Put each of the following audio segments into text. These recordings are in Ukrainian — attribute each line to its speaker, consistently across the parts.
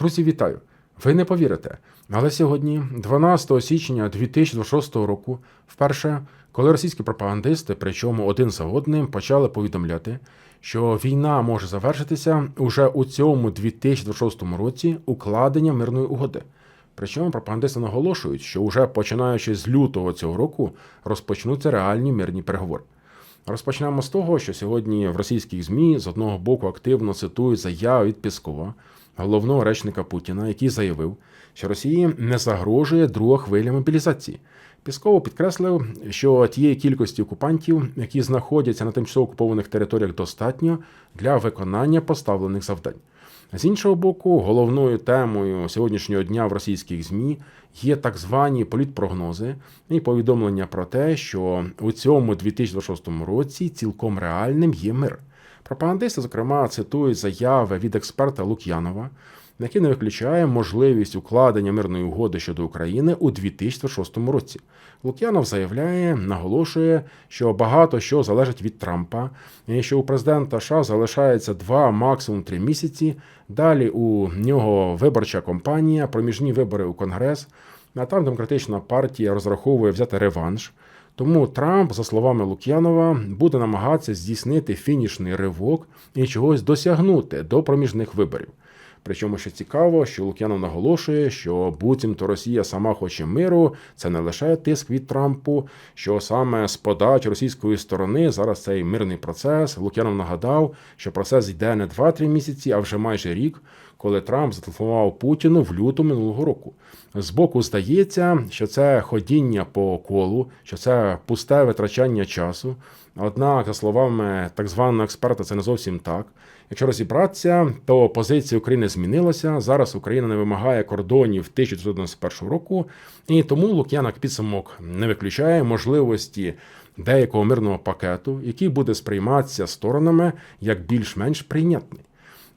Speaker 1: Друзі, вітаю! Ви не повірите. Але сьогодні, 12 січня 2026 року, вперше, коли російські пропагандисти, причому один за одним, почали повідомляти, що війна може завершитися уже у цьому 2026 році укладення мирної угоди. Причому пропагандисти наголошують, що уже починаючи з лютого цього року розпочнуться реальні мирні переговори. Розпочнемо з того, що сьогодні в російських ЗМІ з одного боку активно цитують заяву від Піскова, головного речника Путіна, який заявив, що Росії не загрожує друга хвиля мобілізації. Пісков підкреслив, що тієї кількості окупантів, які знаходяться на тимчасово окупованих територіях, достатньо для виконання поставлених завдань. З іншого боку, головною темою сьогоднішнього дня в російських ЗМІ є так звані політпрогнози і повідомлення про те, що у цьому 2026 році цілком реальним є мир. Пропагандисти, зокрема, цитують заяви від експерта Лук'янова, який не виключає можливість укладення мирної угоди щодо України у 2026 році. Лук'янов заявляє, наголошує, що багато що залежить від Трампа, і що у президента США залишається два, максимум три місяці. Далі у нього виборча кампанія, проміжні вибори у Конгрес. А там демократична партія розраховує взяти реванш. Тому Трамп, за словами Лук'янова, буде намагатися здійснити фінішний ривок і чогось досягнути до проміжних виборів. Причому що цікаво, що Лук'янов наголошує, що буцімто Росія сама хоче миру, це не лише тиск від Трампу, що саме з подач російської сторони зараз цей мирний процес. Лук'янов нагадав, що процес йде не 2-3 місяці, а вже майже рік, коли Трамп зателефонував Путіну в лютому минулого року. Збоку здається, що це ходіння по колу, що це пусте витрачання часу. Однак, за словами так званого експерта, це не зовсім так. Якщо розібратися, то позиція України змінилася. Зараз Україна не вимагає кордонів 1991 року, і тому Лук'янок підсумок не виключає можливості деякого мирного пакету, який буде сприйматися сторонами як більш-менш прийнятний.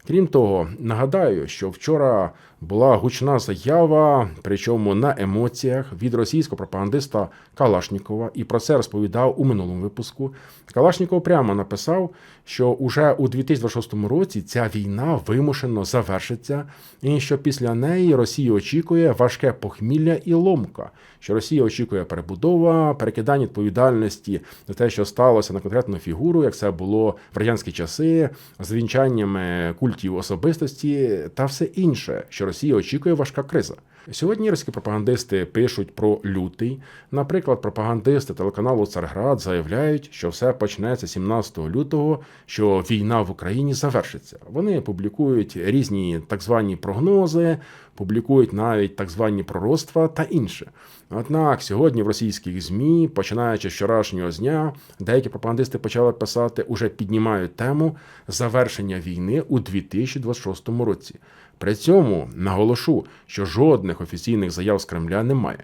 Speaker 1: Крім того, нагадаю, що вчора була гучна заява, причому на емоціях від російського пропагандиста Калашнікова, і про це розповідав у минулому випуску. Калашніков прямо написав, що уже у 2026 році ця війна вимушено завершиться, і що після неї Росія очікує важке похмілля і ломка, що Росія очікує перебудова, перекидання відповідальності за те, що сталося на конкретну фігуру, як це було в радянські часи, з вінчаннями культів особистості та все інше, що Росія очікує важка криза. Сьогодні російські пропагандисти пишуть про лютий. Наприклад, пропагандисти телеканалу Царград заявляють, що все почнеться 17 лютого, що війна в Україні завершиться. Вони публікують різні так звані прогнози, публікують навіть так звані пророцтва та інше. Однак сьогодні в російських змі, починаючи з вчорашнього дня, деякі пропагандисти почали писати, уже піднімають тему завершення війни у 2026 році. При цьому наголошу, що жодних офіційних заяв з Кремля немає.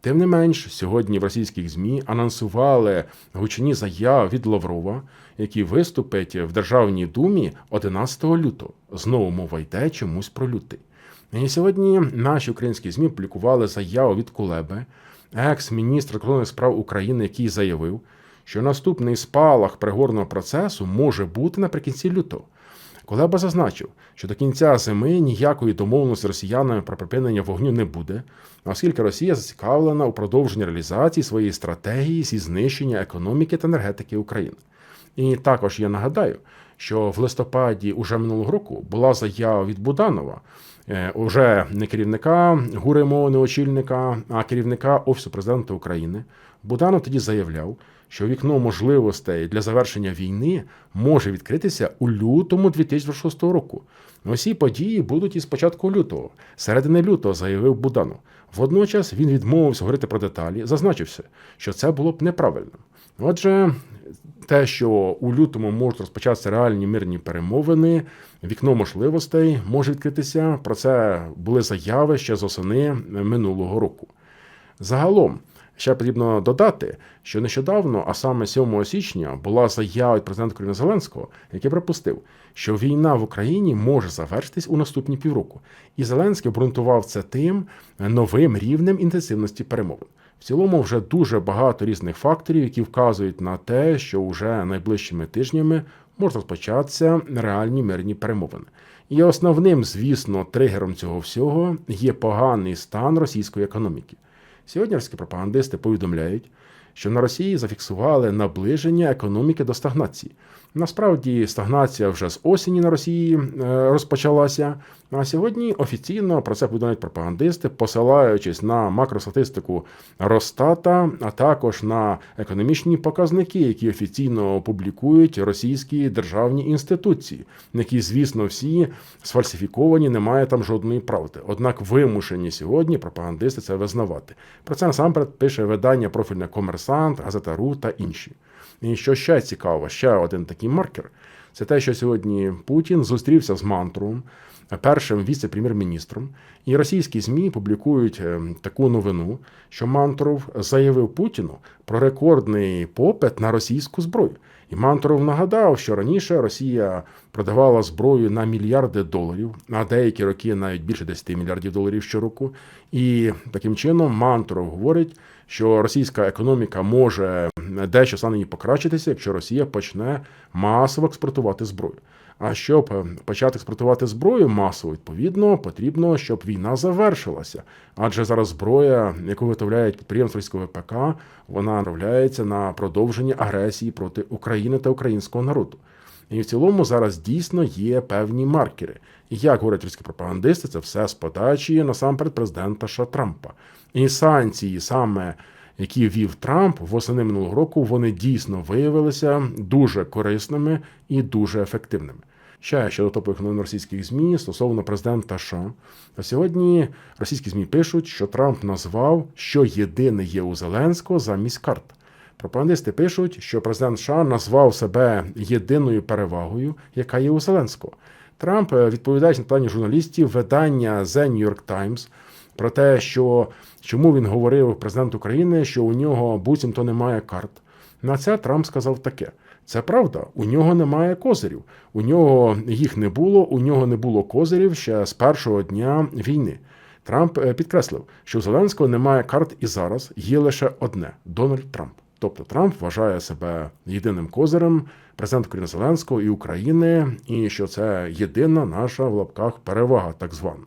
Speaker 1: Тим не менш, сьогодні в російських ЗМІ анонсували гучні заяви від Лаврова, який виступить в Державній думі 11 лютого. Знову мова йде чомусь про лютий. І сьогодні наші українські ЗМІ публікували заяву від Кулеби, екс-міністр закордонних справ України, який заявив, що наступний спалах переговорного процесу може бути наприкінці лютого. Кулеба зазначив, що до кінця зими ніякої домовленості з росіянами про припинення вогню не буде, оскільки Росія зацікавлена у продовженні реалізації своєї стратегії зі знищення економіки та енергетики України. І також я нагадаю, що в листопаді уже минулого року була заява від Буданова, е, уже не керівника ГУРМО, не очільника, а керівника Офісу президента України. Буданов тоді заявляв, що вікно можливостей для завершення війни може відкритися у лютому 2026 року. Усі події будуть із початку лютого, середини лютого, заявив Буданов. Водночас він відмовився говорити про деталі, зазначився, що це було б неправильно. Отже, те, що у лютому можуть розпочатися реальні мирні перемовини, вікно можливостей може відкритися. Про це були заяви ще з осени минулого року. Загалом. Ще потрібно додати, що нещодавно, а саме 7 січня, була заява від президента України Зеленського, який припустив, що війна в Україні може завершитись у наступні півроку. І Зеленський обґрунтував це тим новим рівнем інтенсивності перемовин. В цілому, вже дуже багато різних факторів, які вказують на те, що вже найближчими тижнями можуть розпочатися реальні мирні перемовини. І основним, звісно, тригером цього всього є поганий стан російської економіки. Сьогодні російські пропагандисти повідомляють, що на Росії зафіксували наближення економіки до стагнації. Насправді стагнація вже з осені на Росії е, розпочалася. А сьогодні офіційно про це повідомляють пропагандисти, посилаючись на макростатистику Росстата, а також на економічні показники, які офіційно публікують російські державні інституції, які, звісно, всі сфальсифіковані, немає там жодної правди. Однак вимушені сьогодні пропагандисти це визнавати. Про це насамперед пише видання профільне Комерсант, Газета Ру та інші. І що ще цікаво, ще один такий маркер це те, що сьогодні Путін зустрівся з Мантуром, першим віце-прем'єр-міністром, і російські ЗМІ публікують е, таку новину, що Мантров заявив Путіну про рекордний попит на російську зброю. І Мантуров нагадав, що раніше Росія продавала зброю на мільярди доларів, а деякі роки навіть більше 10 мільярдів доларів щороку. І таким чином Мантуров говорить, що російська економіка може дещо стане покращитися, якщо Росія почне масово експортувати зброю. А щоб почати експортувати зброю масово, відповідно, потрібно, щоб війна завершилася. Адже зараз зброя, яку виготовляють підприємства військового ВПК, вона направляється на продовження агресії проти України та українського народу. І в цілому зараз дійсно є певні маркери. І як говорять російські пропагандисти, це все з подачі насамперед президента Ша Трампа. І санкції саме які вів Трамп восени минулого року, вони дійсно виявилися дуже корисними і дуже ефективними. Ще щодо топових новин російських змі стосовно президента США. Та сьогодні російські змі пишуть, що Трамп назвав, що єдине є у Зеленського замість карт. Пропагандисти пишуть, що президент США назвав себе єдиною перевагою, яка є у Зеленського. Трамп, е, відповідаючи на питання журналістів, видання The New York Times про те, що чому він говорив президент України, що у нього буцімто немає карт. На це Трамп сказав таке: це правда, у нього немає козирів. У нього їх не було, у нього не було козирів ще з першого дня війни. Трамп е, підкреслив, що у Зеленського немає карт і зараз є лише одне Дональд Трамп. Тобто Трамп вважає себе єдиним козирем президента України Зеленського і України, і що це єдина наша в лапках перевага, так звана.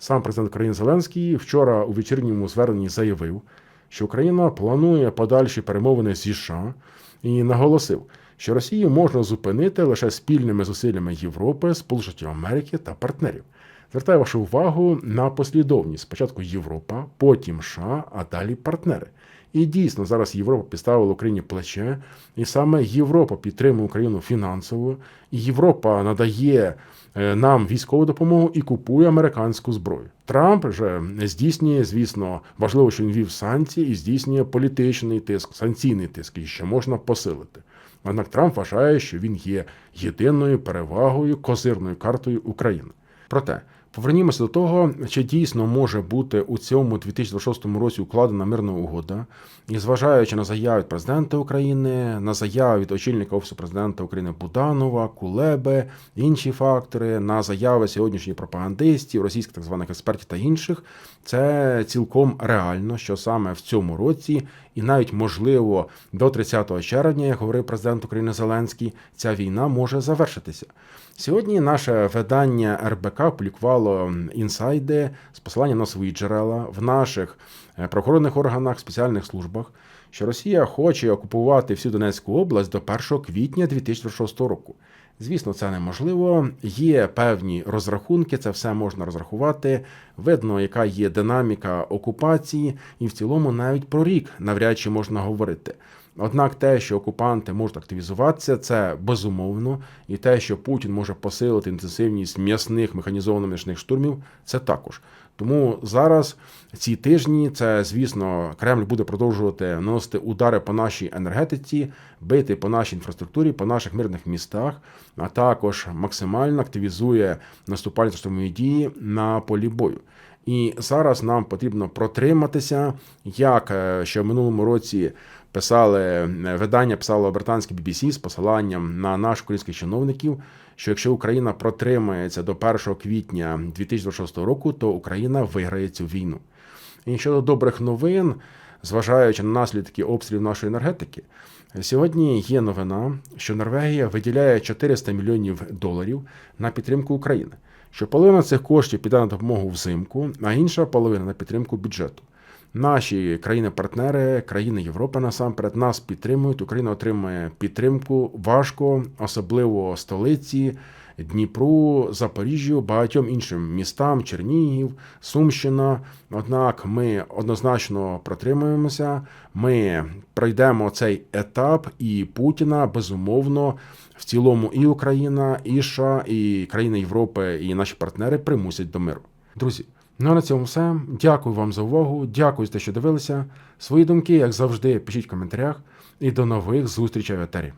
Speaker 1: Сам президент країни Зеленський вчора у вечірньому зверненні заявив, що Україна планує подальші перемовини зі США і наголосив, що Росію можна зупинити лише спільними зусиллями Європи, Сполучених Америки та партнерів. Звертаю вашу увагу на послідовність спочатку Європа, потім США, а далі партнери. І дійсно зараз Європа підставила Україні плече, і саме Європа підтримує Україну фінансово, і Європа надає нам військову допомогу і купує американську зброю. Трамп же здійснює, звісно, важливо, що він вів санкції і здійснює політичний тиск, санкційний тиск, і ще можна посилити. Однак Трамп вважає, що він є єдиною перевагою козирною картою України. Проте Повернімося до того, чи дійсно може бути у цьому 2026 році укладена мирна угода, і зважаючи на заяви президента України, на заяви від очільника офісу президента України Буданова, Кулеби, інші фактори, на заяви сьогоднішніх пропагандистів, російських так званих експертів та інших, це цілком реально, що саме в цьому році, і навіть можливо до 30 червня, як говорив президент України Зеленський, ця війна може завершитися. Сьогодні наше видання РБК опублікувало інсайди з посиланням на свої джерела в наших е, правоохоронних органах, спеціальних службах, що Росія хоче окупувати всю Донецьку область до 1 квітня 2006 року. Звісно, це неможливо. Є певні розрахунки, це все можна розрахувати. Видно, яка є динаміка окупації, і в цілому навіть про рік навряд чи можна говорити. Однак те, що окупанти можуть активізуватися, це безумовно, і те, що Путін може посилити інтенсивність м'ясних механізованих штурмів, це також. Тому зараз ці тижні це, звісно, Кремль буде продовжувати наносити удари по нашій енергетиці, бити по нашій інфраструктурі, по наших мирних містах, а також максимально активізує наступальні штурмові дії на полі бою. І зараз нам потрібно протриматися, як е, ще в минулому році писали е, видання, писало британське BBC з посиланням на наших українських чиновників, що якщо Україна протримається до 1 квітня 2026 року, то Україна виграє цю війну. І щодо добрих новин. зважаючи на наслідки обстрілів нашої енергетики. Сьогодні є новина, що Норвегія виділяє 400 мільйонів доларів на підтримку України. Що половина цих коштів піде на допомогу взимку, а інша половина на підтримку бюджету. Наші країни-партнери, країни Європи насамперед нас підтримують. Україна отримує підтримку важко, особливо столиці, Дніпру, Запоріжжю, багатьом іншим містам, Чернігів, Сумщина. Однак ми однозначно протримуємося. Ми пройдемо цей етап, і Путіна безумовно в цілому і Україна, і США, і країни Європи, і наші партнери примусять до миру. Друзі. Ну а на цьому все. Дякую вам за увагу. Дякую за те, що дивилися. Свої думки, як завжди, пишіть в коментарях. І до нових зустрічей в етері.